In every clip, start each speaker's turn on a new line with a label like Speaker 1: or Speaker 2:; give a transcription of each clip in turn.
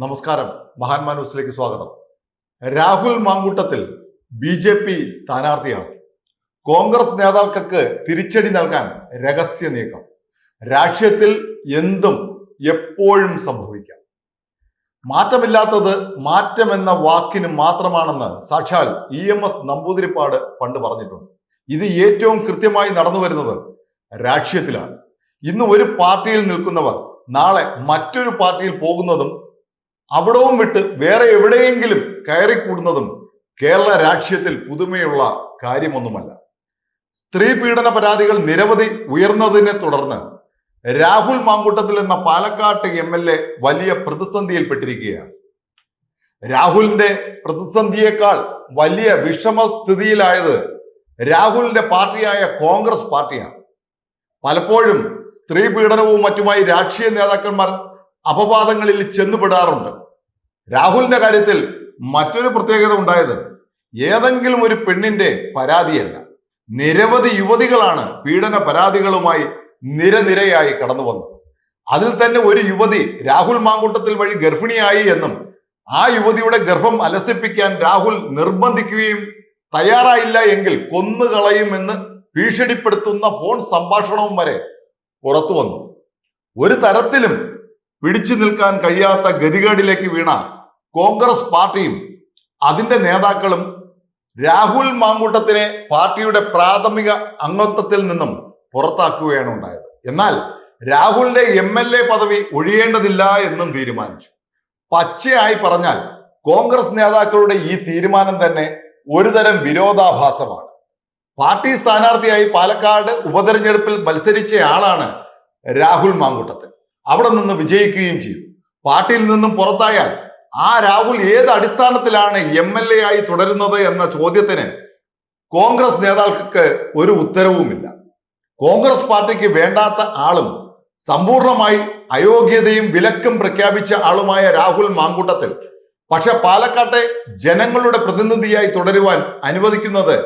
Speaker 1: നമസ്കാരം. മഹാന്മാ ന്യൂസിലേക്ക് സ്വാഗതം. Rahul Mamkootathil B J P സ്ഥാനാർത്ഥിയാണ്. കോൺഗ്രസ് നേതാക്കൾക്ക് തിരിച്ചടി നൽകാൻ രഹസ്യ നീക്കം. രാഷ്ട്രീയത്തിൽ എന്തും എപ്പോഴും സംഭവിക്കാം. മാറ്റമില്ലാത്തത് മാറ്റമെന്ന വാക്കിന് മാത്രമാണെന്ന് സാക്ഷാൽ ഇ എം എസ് നമ്പൂതിരിപ്പാട് പണ്ട് പറഞ്ഞിട്ടുണ്ട്. ഇത് ഏറ്റവും കൃത്യമായി നടന്നു വരുന്നത് രാഷ്ട്രീയത്തിലാണ്. ഇന്ന് ഒരു പാർട്ടിയിൽ നിൽക്കുന്നവർ നാളെ മറ്റൊരു പാർട്ടിയിൽ പോകുന്നതും അവിടവും വിട്ട് വേറെ എവിടെയെങ്കിലും കയറിക്കൂടുന്നതും കേരള രാഷ്ട്രീയത്തിൽ പുതുമയുള്ള കാര്യമൊന്നുമല്ല. സ്ത്രീ പീഡന പരാതികൾ നിരവധി ഉയർന്നതിനെ തുടർന്ന് രാഹുൽ മാങ്കൂട്ടത്തിൽ എന്ന പാലക്കാട്ട് എം എൽ എ വലിയ പ്രതിസന്ധിയിൽപ്പെട്ടിരിക്കുകയാണ്. രാഹുലിന്റെ പ്രതിസന്ധിയേക്കാൾ വലിയ വിഷമസ്ഥിതിയിലായത് രാഹുലിന്റെ പാർട്ടിയായ കോൺഗ്രസ് പാർട്ടിയാണ്. പലപ്പോഴും സ്ത്രീ പീഡനവും മറ്റുമായി രാഷ്ട്രീയ നേതാക്കന്മാർ അപവാദങ്ങളിൽ ചെന്നുപെടാറുണ്ട്. രാഹുലിന്റെ കാര്യത്തിൽ മറ്റൊരു പ്രത്യേകത ഉണ്ടായത് ഏതെങ്കിലും ഒരു പെണ്ണിന്റെ പരാതിയല്ല. നിരവധി യുവതികളാണ് പീഡന പരാതികളുമായി നിരനിരയായി കടന്നു വന്നത്. അതിൽ തന്നെ ഒരു യുവതി രാഹുൽ മാങ്കൂട്ടത്തിൽ വഴി ഗർഭിണിയായി എന്നും ആ യുവതിയുടെ ഗർഭം അലസിപ്പിക്കാൻ രാഹുൽ നിർബന്ധിക്കുകയും തയ്യാറായില്ല എങ്കിൽ കൊന്നുകളയുമെന്ന് ഭീഷണിപ്പെടുത്തുന്ന ഫോൺ സംഭാഷണവും വരെ പുറത്തു വന്നു. ഒരു തരത്തിലും പിടിച്ചു നിൽക്കാൻ കഴിയാത്ത ഗതികേടിലേക്ക് വീണ കോൺഗ്രസ് പാർട്ടിയും അതിന്റെ നേതാക്കളും രാഹുൽ മാങ്കൂട്ടത്തിനെ പാർട്ടിയുടെ പ്രാഥമിക അംഗത്വത്തിൽ നിന്നും പുറത്താക്കുകയാണ് ഉണ്ടായത്. എന്നാൽ രാഹുലിന്റെ എം എൽ എ പദവി ഒഴിയേണ്ടതില്ല എന്നും തീരുമാനിച്ചു. പച്ചയായി പറഞ്ഞാൽ കോൺഗ്രസ് നേതാക്കളുടെ ഈ തീരുമാനം തന്നെ ഒരുതരം വിരോധാഭാസമാണ്. പാർട്ടി സ്ഥാനാർത്ഥിയായി പാലക്കാട് ഉപതെരഞ്ഞെടുപ്പിൽ മത്സരിച്ച ആളാണ് രാഹുൽ മാങ്കൂട്ടത്തിൽ. അവിടെ നിന്ന് വിജയിക്കുകയും ചെയ്തു. പാർട്ടിയിൽ നിന്നും പുറത്തായാൽ ആ രാഹുൽ ഏത് അടിസ്ഥാനത്തിലാണ് എം എൽ എ ആയി തുടരുന്നത് എന്ന ചോദ്യത്തിന് കോൺഗ്രസ് നേതാക്കൾക്ക് ഒരു ഉത്തരവുമില്ല. കോൺഗ്രസ് പാർട്ടിക്ക് വേണ്ടാത്ത ആളും സമ്പൂർണമായി അയോഗ്യതയും വിലക്കും പ്രഖ്യാപിച്ച ആളുമായ രാഹുൽ മാങ്കൂട്ടത്തിൽ. പക്ഷെ പാലക്കാട്ടെ ജനങ്ങളുടെ പ്രതിനിധിയായി തുടരുവാൻ അനുവദിക്കുന്നത്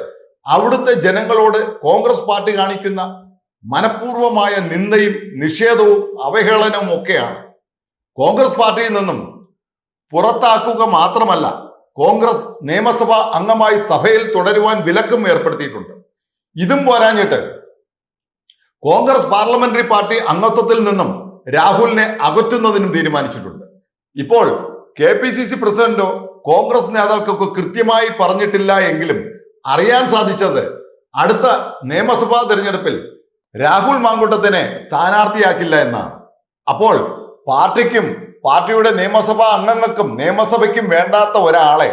Speaker 1: അവിടുത്തെ ജനങ്ങളോട് കോൺഗ്രസ് പാർട്ടി കാണിക്കുന്ന മനഃപൂർവമായ നിന്ദയും നിഷേധവും അവഹേളനവും ഒക്കെയാണ്. കോൺഗ്രസ് പാർട്ടിയിൽ നിന്നും പുറത്താക്കുക മാത്രമല്ല കോൺഗ്രസ് നിയമസഭാ അംഗമായി സഭയിൽ തുടരുവാൻ വിലക്കും ഏർപ്പെടുത്തിയിട്ടുണ്ട്. ഇതും പോരാഞ്ഞിട്ട് കോൺഗ്രസ് പാർലമെന്ററി പാർട്ടി അംഗത്വത്തിൽ നിന്നും രാഹുലിനെ അകറ്റുന്നതിനും തീരുമാനിച്ചിട്ടുണ്ട്. ഇപ്പോൾ കെ പി സി സി പ്രസിഡന്റോ കോൺഗ്രസ് നേതാക്കൾക്കോ കൃത്യമായി പറഞ്ഞിട്ടില്ല എങ്കിലും അറിയാൻ സാധിച്ചത് അടുത്ത നിയമസഭാ തെരഞ്ഞെടുപ്പിൽ രാഹുൽ മാങ്കൂട്ടത്തിനെ സ്ഥാനാർത്ഥിയാക്കില്ല എന്നാണ്. അപ്പോൾ പാർട്ടിക്കും പാർട്ടിയുടെ നിയമസഭാ അംഗങ്ങൾക്കും നിയമസഭയ്ക്കും വേണ്ടാത്ത ഒരാളെ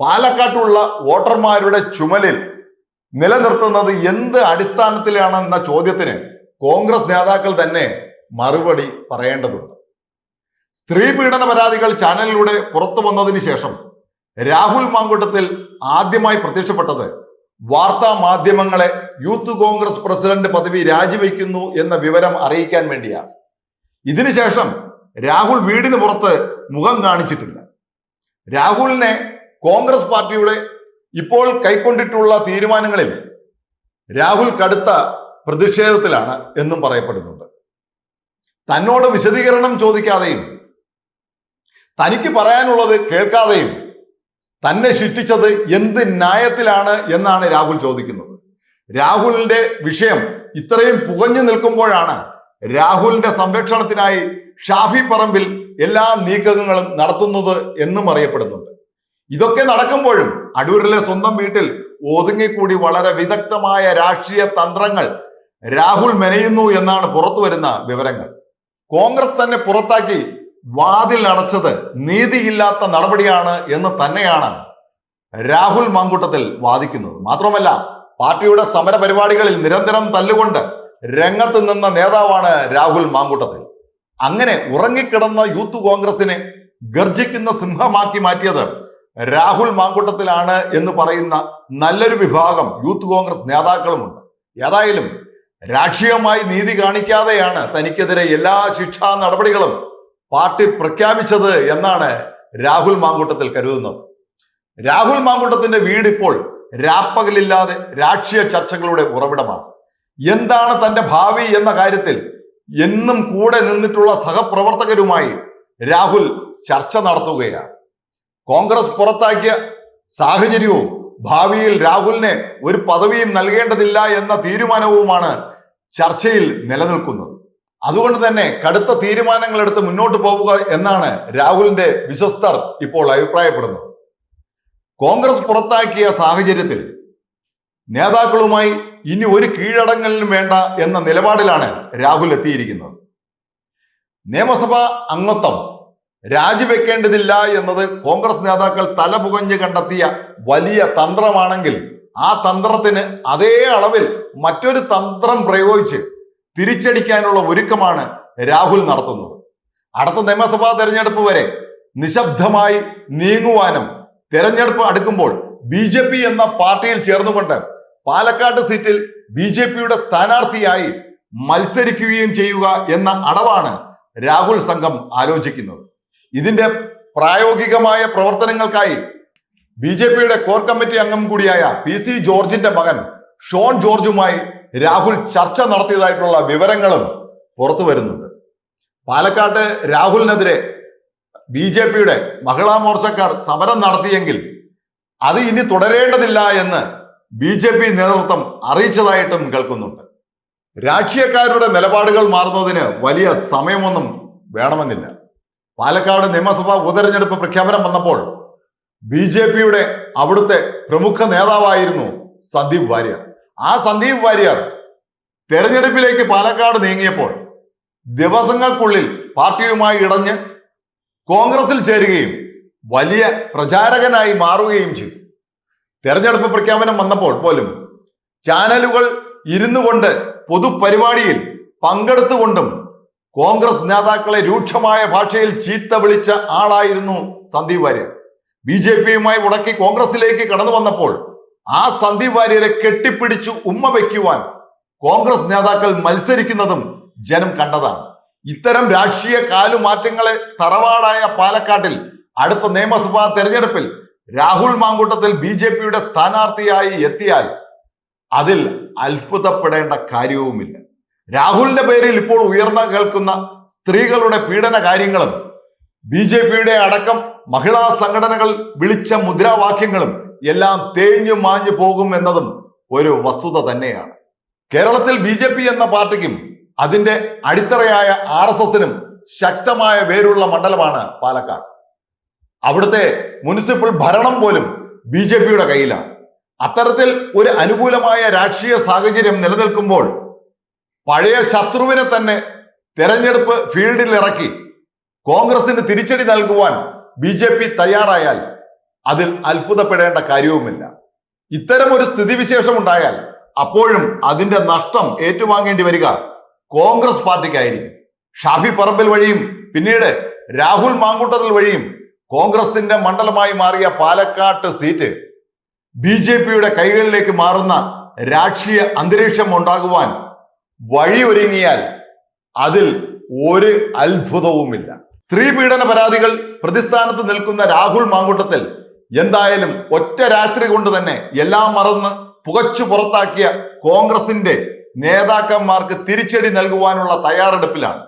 Speaker 1: പാലക്കാട്ടുള്ള വോട്ടർമാരുടെ ചുമലിൽ നിലനിർത്തുന്നത് എന്ത് അടിസ്ഥാനത്തിലാണെന്ന ചോദ്യത്തിന് കോൺഗ്രസ് നേതാക്കൾ തന്നെ മറുപടി പറയേണ്ടതുണ്ട്. സ്ത്രീ പീഡന പരാതികൾ ചാനലിലൂടെ പുറത്തു വന്നതിന് ശേഷം രാഹുൽ മാങ്കൂട്ടത്തിൽ ആദ്യമായി പ്രത്യക്ഷപ്പെട്ടത് വാർത്താ മാധ്യമങ്ങളെ യൂത്ത് കോൺഗ്രസ് പ്രസിഡന്റ് പദവി രാജിവെക്കുന്നു എന്ന വിവരം അറിയിക്കാൻ വേണ്ടിയാണ്. ഇതിനുശേഷം രാഹുൽ വീടിന് പുറത്ത് മുഖം കാണിച്ചിട്ടില്ല. രാഹുലിനെ കോൺഗ്രസ് പാർട്ടിയുടെ ഇപ്പോൾ കൈക്കൊണ്ടിട്ടുള്ള തീരുമാനങ്ങളിൽ രാഹുൽ കടുത്ത പ്രതിഷേധത്തിലാണ് എന്നും പറയപ്പെടുന്നുണ്ട്. തന്നോട് വിശദീകരണം ചോദിക്കാതെയും തനിക്ക് പറയാനുള്ളത് കേൾക്കാതെയും തന്നെ ശിക്ഷിച്ചത് എന്ത് ന്യായത്തിലാണ് എന്നാണ് രാഹുൽ ചോദിക്കുന്നത്. രാഹുലിന്റെ വിഷയം ഇത്രയും പുകഞ്ഞു നിൽക്കുമ്പോഴാണ് രാഹുലിന്റെ സംരക്ഷണത്തിനായി ഷാഫി പറമ്പിൽ എല്ലാ നീക്കങ്ങളും നടത്തുന്നത് എന്നും അറിയപ്പെടുന്നുണ്ട്. ഇതൊക്കെ നടക്കുമ്പോഴും അടൂരിലെ സ്വന്തം വീട്ടിൽ ഒതുങ്ങിക്കൂടി വളരെ വിദഗ്ധമായ രാഷ്ട്രീയ തന്ത്രങ്ങൾ രാഹുൽ മെനയുന്നു എന്നാണ് പുറത്തു വരുന്ന വിവരങ്ങൾ. കോൺഗ്രസ് തന്നെ പുറത്താക്കി വാതിൽ അടച്ചത് നീതിയില്ലാത്ത നടപടിയാണ് എന്ന് തന്നെയാണ് രാഹുൽ മാങ്കൂട്ടത്തിൽ വാദിക്കുന്നത്. മാത്രമല്ല പാർട്ടിയുടെ സമര പരിപാടികളിൽ നിരന്തരം തല്ലുകൊണ്ട് രംഗത്ത് നിന്ന നേതാവാണ് രാഹുൽ മാങ്കൂട്ടത്തിൽ. അങ്ങനെ ഉറങ്ങിക്കിടന്ന യൂത്ത് കോൺഗ്രസിനെ ഗർജിക്കുന്ന സിംഹമാക്കി മാറ്റിയത് രാഹുൽ മാങ്കൂട്ടത്തിലാണ് എന്ന് പറയുന്ന നല്ലൊരു വിഭാഗം യൂത്ത് കോൺഗ്രസ് നേതാക്കളുമുണ്ട്. ഏതായാലും രാഷ്ട്രീയമായി നീതി കാണിക്കാതെയാണ് തനിക്കെതിരെ എല്ലാ ശിക്ഷാ നടപടികളും പാർട്ടി പ്രഖ്യാപിച്ചത് എന്നാണ് രാഹുൽ മാങ്കൂട്ടത്തിൽ കരുതുന്നത്. രാഹുൽ മാങ്കൂട്ടത്തിന്റെ വീട് ഇപ്പോൾ രാപ്പകലില്ലാതെ രാഷ്ട്രീയ ചർച്ചകളുടെ ഉറവിടമാണ്. എന്താണ് തന്റെ ഭാവി എന്ന കാര്യത്തിൽ എന്നും കൂടെ നിന്നിട്ടുള്ള സഹപ്രവർത്തകരുമായി രാഹുൽ ചർച്ച നടത്തുകയാണ്. കോൺഗ്രസ് പുറത്താക്കിയ സാഹചര്യവും ഭാവിയിൽ രാഹുലിനെ ഒരു പദവിയും നൽകേണ്ടതില്ല എന്ന തീരുമാനവുമാണ് ചർച്ചയിൽ നിലനിൽക്കുന്നത്. അതുകൊണ്ട് തന്നെ കടുത്ത തീരുമാനങ്ങൾ എടുത്ത് മുന്നോട്ട് പോവുക എന്നാണ് രാഹുലിന്റെ വിശ്വസ്തർ ഇപ്പോൾ അഭിപ്രായപ്പെടുന്നത്. കോൺഗ്രസ് പുറത്താക്കിയ സാഹചര്യത്തിൽ നേതാക്കളുമായി ഇനി ഒരു കീഴടങ്ങലിനും വേണ്ട എന്ന നിലപാടിലാണ് രാഹുൽ എത്തിയിരിക്കുന്നത്. നിയമസഭാ അംഗത്വം രാജിവെക്കേണ്ടതില്ല എന്നത് കോൺഗ്രസ് നേതാക്കൾ തലപുകഞ്ഞ് കണ്ടെത്തിയ വലിയ തന്ത്രമാണെങ്കിൽ ആ തന്ത്രത്തിന് അതേ അളവിൽ മറ്റൊരു തന്ത്രം പ്രയോഗിച്ച് തിരിച്ചടിക്കാനുള്ള ഒരുക്കമാണ് രാഹുൽ നടത്തുന്നത്. അടുത്ത നിയമസഭാ തെരഞ്ഞെടുപ്പ് വരെ നിശബ്ദമായി നീങ്ങുവാനും തെരഞ്ഞെടുപ്പ് അടുക്കുമ്പോൾ ബി ജെ പി എന്ന പാർട്ടിയിൽ ചേർന്നുകൊണ്ട് പാലക്കാട് സീറ്റിൽ ബി ജെ പിയുടെ സ്ഥാനാർത്ഥിയായി മത്സരിക്കുകയും ചെയ്യുക എന്ന അടവാണ് രാഹുൽ സംഘം ആലോചിക്കുന്നത്. ഇതിന്റെ പ്രായോഗികമായ പ്രവർത്തനങ്ങൾക്കായി ബി ജെ പിയുടെ കോർ കമ്മിറ്റി അംഗം കൂടിയായ പി സി ജോർജിന്റെ മകൻ ഷോൺ ജോർജുമായി രാഹുൽ ചർച്ച നടത്തിയതായിട്ടുള്ള വിവരങ്ങളും പുറത്തു വരുന്നുണ്ട്. പാലക്കാട്ട് രാഹുലിനെതിരെ ബി ജെ പിയുടെ മഹിളാ മോർച്ചക്കാർ സമരം നടത്തിയെങ്കിൽ അത് ഇനി തുടരേണ്ടതില്ല എന്ന് ബി ജെ പി നേതൃത്വം അറിയിച്ചതായിട്ടും കേൾക്കുന്നുണ്ട്. രാഷ്ട്രീയക്കാരുടെ നിലപാടുകൾ മാറുന്നതിന് വലിയ സമയമൊന്നും വേണമെന്നില്ല. പാലക്കാട് നിയമസഭാ ഉപതെരഞ്ഞെടുപ്പ് പ്രഖ്യാപനം വന്നപ്പോൾ ബി ജെ പിയുടെ അവിടുത്തെ പ്രമുഖ നേതാവായിരുന്നു സന്ദീപ് വാര്യർ. ആ സന്ദീപ് വാര്യർ തെരഞ്ഞെടുപ്പിലേക്ക് പാലക്കാട് നീങ്ങിയപ്പോൾ ദിവസങ്ങൾക്കുള്ളിൽ പാർട്ടിയുമായി ഇടഞ്ഞ് കോൺഗ്രസിൽ ചേരുകയും വലിയ പ്രചാരകനായി മാറുകയും ചെയ്തു. തെരഞ്ഞെടുപ്പ് പ്രഖ്യാപനം വന്നപ്പോൾ പോലും ചാനലുകൾ ഇരുന്നു കൊണ്ട് പൊതുപരിപാടിയിൽ പങ്കെടുത്തുകൊണ്ടും കോൺഗ്രസ് നേതാക്കളെ രൂക്ഷമായ ഭാഷയിൽ ചീത്ത വിളിച്ച ആളായിരുന്നു സന്ദീപ് വാര്യർ. ബി ജെ പിയുമായി ഉടക്കി കോൺഗ്രസിലേക്ക് കടന്നു വന്നപ്പോൾ ആ സന്ദീപ് വാര്യരെ കെട്ടിപ്പിടിച്ചു ഉമ്മ വയ്ക്കുവാൻ കോൺഗ്രസ് നേതാക്കൾ മത്സരിക്കുന്നതും ജനം കണ്ടതാണ്. ഇത്തരം രാഷ്ട്രീയ കാലുമാറ്റങ്ങളെ തറവാടായ പാലക്കാട്ടിൽ അടുത്ത നിയമസഭാ തെരഞ്ഞെടുപ്പിൽ രാഹുൽ മാങ്കൂട്ടത്തിൽ ബി ജെ പിയുടെ സ്ഥാനാർത്ഥിയായി എത്തിയാൽ അതിൽ അത്ഭുതപ്പെടേണ്ട കാര്യവുമില്ല. രാഹുലിന്റെ പേരിൽ ഇപ്പോൾ ഉയർന്ന കേൾക്കുന്ന സ്ത്രീകളുടെ പീഡന കാര്യങ്ങളും ബി ജെ പിയുടെ അടക്കം മഹിളാ സംഘടനകൾ വിളിച്ച മുദ്രാവാക്യങ്ങളും എല്ലാം തേഞ്ഞു മാഞ്ഞു പോകും എന്നതും ഒരു വസ്തുത തന്നെയാണ്. കേരളത്തിൽ ബി ജെ പി എന്ന പാർട്ടിക്കും അതിന്റെ അടിത്തറയായ ആർ എസ് എസിനും ശക്തമായ വേരുള്ള മണ്ഡലമാണ് പാലക്കാട്. അവിടുത്തെ മുനിസിപ്പൽ ഭരണം പോലും ബി ജെ പിയുടെ കയ്യിലാണ്. അത്തരത്തിൽ ഒരു അനുകൂലമായ രാഷ്ട്രീയ സാഹചര്യം നിലനിൽക്കുമ്പോൾ പഴയ ശത്രുവിനെ തന്നെ തെരഞ്ഞെടുപ്പ് ഫീൽഡിൽ ഇറക്കി കോൺഗ്രസിന് തിരിച്ചടി നൽകുവാൻ ബി തയ്യാറായാൽ അതിൽ അത്ഭുതപ്പെടേണ്ട കാര്യവുമില്ല. ഇത്തരം ഒരു സ്ഥിതിവിശേഷം ഉണ്ടായാൽ അപ്പോഴും അതിന്റെ നഷ്ടം ഏറ്റുവാങ്ങേണ്ടി വരിക കോൺഗ്രസ് പാർട്ടിക്കായിരിക്കും. ഷാഫി പറമ്പിൽ വഴിയും പിന്നീട് രാഹുൽ മാങ്കൂട്ടത്തിൽ വഴിയും കോൺഗ്രസിന്റെ മണ്ഡലമായി മാറിയ പാലക്കാട്ട് സീറ്റ് ബി ജെ പിയുടെ കൈകളിലേക്ക് മാറുന്ന രാഷ്ട്രീയ അന്തരീക്ഷം ഉണ്ടാകുവാൻ വഴിയൊരുങ്ങിയാൽ അതിൽ ഒരു അത്ഭുതവുമില്ല. സ്ത്രീ പീഡന പരാതികൾ പ്രതിസ്ഥാനത്ത് നിൽക്കുന്ന രാഹുൽ മാങ്കൂട്ടത്തിൽ എന്തായാലും ഒറ്റ രാത്രി കൊണ്ട് തന്നെ എല്ലാം മറന്ന് പുകച്ചു പുറത്താക്കിയ കോൺഗ്രസിന്റെ നേതാക്കന്മാർക്ക് തിരിച്ചടി നൽകുവാനുള്ള തയ്യാറെടുപ്പിലാണ്.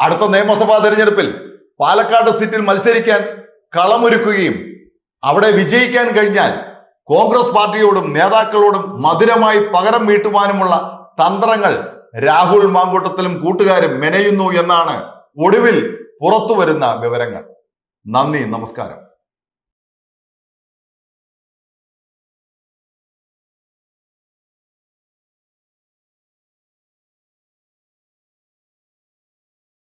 Speaker 1: അടുത്ത നിയമസഭാ തെരഞ്ഞെടുപ്പിൽ പാലക്കാട് സീറ്റിൽ മത്സരിക്കാൻ കളമൊരുക്കുകയും അവിടെ വിജയിക്കാൻ കഴിഞ്ഞാൽ കോൺഗ്രസ് പാർട്ടിയോടും നേതാക്കളോടും മധുരമായി പകരം വീട്ടുവാനുമുള്ള തന്ത്രങ്ങൾ രാഹുൽ മാങ്കൂട്ടത്തിലും കൂട്ടുകാരും മെനയുന്നു എന്നാണ് ഒടുവിൽ പുറത്തു വരുന്ന വിവരങ്ങൾ. നന്ദി നമസ്കാരം.